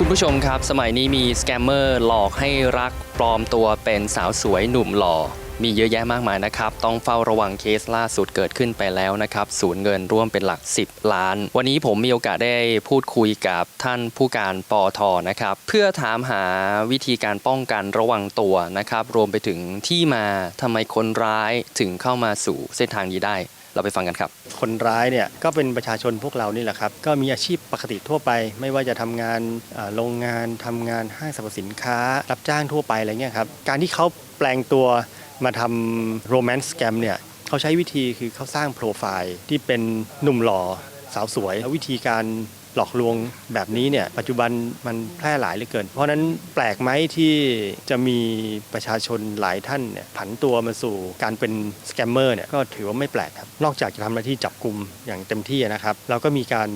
คุณผู้ชมครับ สมัยนี้มีสแกมเมอร์หลอกให้รักปลอมตัวเป็นสาวสวยหนุ่มหล่อ มีเยอะแยะมากมายนะครับ ต้องเฝ้าระวังเคสล่าสุดเกิดขึ้นไปแล้วนะครับสูญเงินร่วมเป็นหลัก 10 ล้าน วันนี้ผมมีโอกาสได้พูดคุยกับท่านผู้การปอทนะครับ เพื่อถามหาวิธีการป้องกันระวังตัวนะครับ รวมไปถึงที่มาทำไมคนร้ายถึงเข้ามาสู่เส้นทางนี้ได้ เราไปฟังกันครับ คนร้ายเนี่ยก็เป็นประชาชนพวกเรานี่แหละครับ ก็มีอาชีพปกติทั่วไป ไม่ว่าจะทำงานโรงงานทำงานห้างสรรพสินค้า รับจ้างทั่วไปอะไรเงี้ยครับ การที่เขาแปลงตัวมาทำโรแมนต์สแกมเนี่ยเขาใช้วิธีคือเขาสร้างโปรไฟล์ที่เป็นหนุ่มหล่อสาวสวยแล้ววิธีการ หลอกลวงแบบนี้เนี่ยปัจจุบันมันแพร่หลายเหลือเกิน เพราะฉะนั้นแปลกไหมที่จะมีประชาชนหลายท่านเนี่ยผันตัวมาสู่การเป็นสแกมเมอร์เนี่ยก็ถือว่าไม่แปลกครับนอกจากจะทำหน้าที่จับกลุ่มอย่างเต็มที่นะครับ เราก็มีการ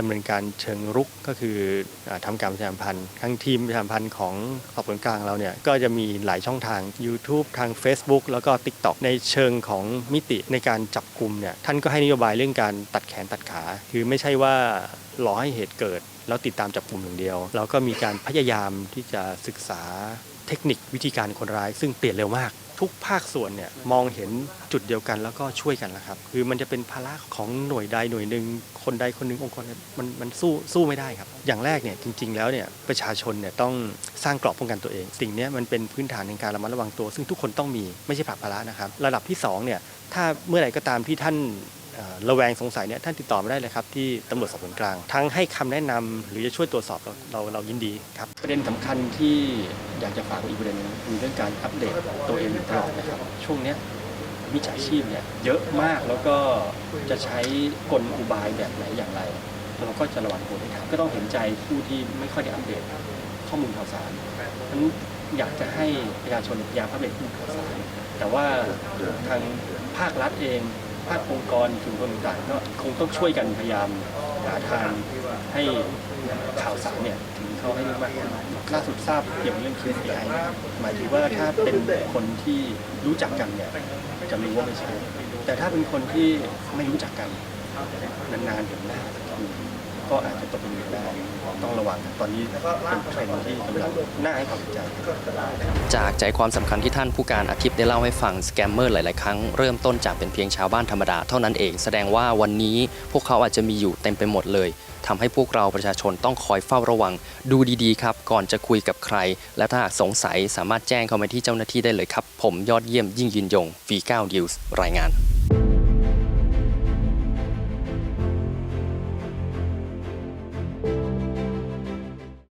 ดำเนินการเชิงรุกก็คืออาทำการประชาสัมพันธ์ทั้งทีมประชาสัมพันธ์ของสอบสวนกลางเราเนี่ยก็จะมีหลายช่องทาง YouTube ทาง Facebook แล้วก็ TikTok ในเชิงของมิติในการจับกลุ่มเนี่ยท่านก็ให้นโยบายเรื่องการตัดแขนตัดขา คือไม่ใช่ว่ารอให้เหตุเกิด แล้วติดตามจับกลุ่มอย่างเดียว เราก็มีการพยายามที่จะศึกษาเทคนิควิธีการคนร้าย ซึ่งเปลี่ยนเร็วมากทุกภาคส่วนเนี่ยมองเห็นจุดเดียวกันแล้วก็ช่วยกันแล้วครับ คือมันจะเป็นภาระของหน่วยใดหน่วยหนึ่งคนใดคนหนึ่งองค์กรมันมันสู้สู้ไม่ได้ครับ อย่างแรกเนี่ยจริง ๆ แล้วเนี่ยประชาชนเนี่ยต้องสร้างกรอบป้องกันตัวเอง สิ่งนี้มันเป็นพื้นฐานในการระมัดระวังตัว ซึ่งทุกคนต้องมีไม่ใช่ผักภาระนะครับ ระดับที่สองเนี่ยถ้าเมื่อไหร่ก็ตามที่ท่าน ระแวงสงสัยเนี่ยท่านติดต่อมาได้เลยครับที่ตำรวจสอบสวนกลาง ทั้งให้คำแนะนำหรือจะช่วยตรวจสอบเราเราเรายินดีครับ ประเด็นสำคัญที่อยากจะฝากอีกประเด็นหนึงคือเรื่องการอัปเดตตัวเองตลอดนะครับ ช่วงเนี้ยมิจฉาชีพเนี่ยเยอะมากแล้วก็จะใช้กลอุบายแบบไหนอย่างไรเราก็จะระวังตัวด้วยครับก็ต้องเห็นใจผู้ที่ไม่ค่อยได้อัปเดตข้อมูลข่าวสารฉะนั้นอยากจะให้ประชาชนพยายามอัปเดตข้อมูลข่าวสารแต่ว่าทางภาครัฐเอง ภาคองค์กรชุมชนต่างก็คงต้องช่วยกันพยายามหาทางให้ข่าวสารเนี่ยถึงเขาให้มากขึ้นล่าสุดทราบเกี่ยวกับเรื่อง KPI หมายถึงว่าถ้าเป็นคนที่รู้จักกันเนี่ยจะรู้ว่าไม่ใช่แต่ถ้าเป็นคนที่ไม่รู้จักกันนานๆเห็นหน้า ก็อาจจะตกเป็นเหยื่อได้ต้องระวังครับตอนนี้เป็นเทรนด์ที่กำลังน่าให้ความสนใจจากใจความสำคัญที่ท่านผู้การอาทิตย์ได้เล่าให้ฟังสแกมเมอร์หลาย ๆ ครั้งเริ่มต้นจากเป็นเพียงชาวบ้านธรรมดาเท่านั้นเอง แสดงว่าวันนี้พวกเขาอาจจะมีอยู่เต็มไปหมดเลยทำให้พวกเราประชาชนต้องคอยเฝ้าระวัง ดูดี ๆ ครับ ก่อนจะคุยกับใคร และถ้าหากสงสัยสามารถแจ้งเข้ามาที่เจ้าหน้าที่ได้เลยครับ ผมยอดเยี่ยมยิ่งยืนยง V9 News รายงาน